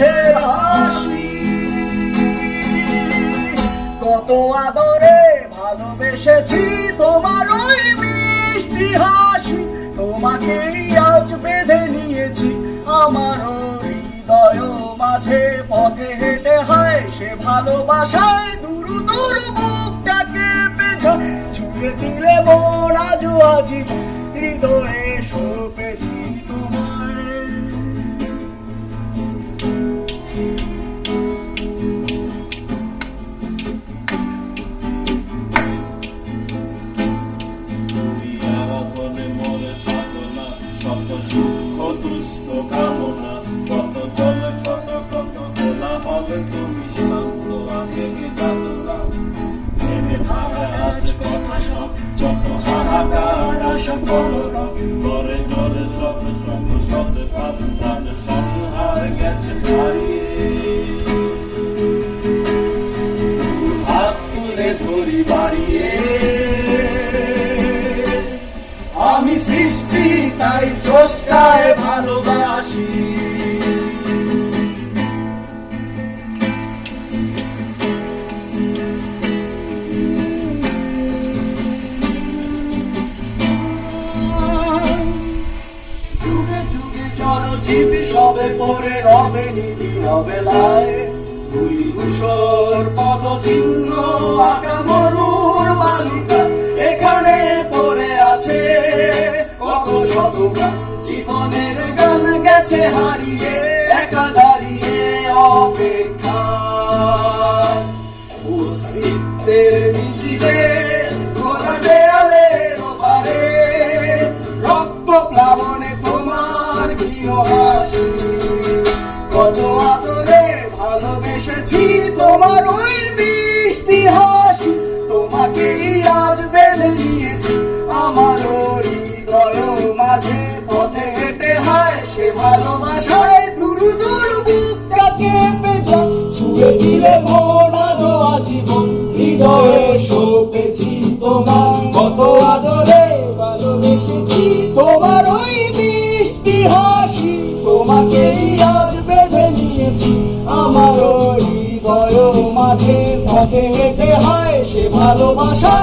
মুখের হাসি। কত আদরে ভালোবেসেছি তোমার ওই মিষ্টি হাসি। তোমাকেই আজ বেঁধে নিয়েছি আমার হৃদয় মাঝে। পথে হেঁটে হয় সে ভালোবাসায় দূর দূর বুকটাকে পেছা ছুঁয়ে দিলে মন আজ আজীবন হৃদয়ে সপেছি সুখ দুস্থ কামনা কত জল কত কত গোলা হবে তুমি শান্ত আগে যাতনা ভেবে ভাবে আজ কথা সব যত হাহাকার আশা কলরব করে জলে সব সব সতে প্রাণ সংহার গেছে হারিয়ে হাত তুলে ধরি বাড়িয়ে তাই স্রষ্টায় ভালোবাসি। সবে পরে রবে নিধি অবেলায় দুই ধূসর পদ চিহ্ন আঁকা কত শত গান জীবনের গান গেছে হারিয়ে, একা দাঁড়িয়ে অপেক্ষা। মিছিলে রক্ত প্লাবনে তোমার প্রিয় কত আদরে ভালোবেসেছি তোমার ওই দিলে মন আজ আজীবন। হৃদয়ে শোকেছি তোমার। কত আদরে ভালোবেসেছি তোমার ওই মিষ্টি হাসি। তোমাকেই আজ বেঁধে নিয়েছি। আমার হৃদয় মাঝে পথে হেঁটে হয় সে ভালোবাসায়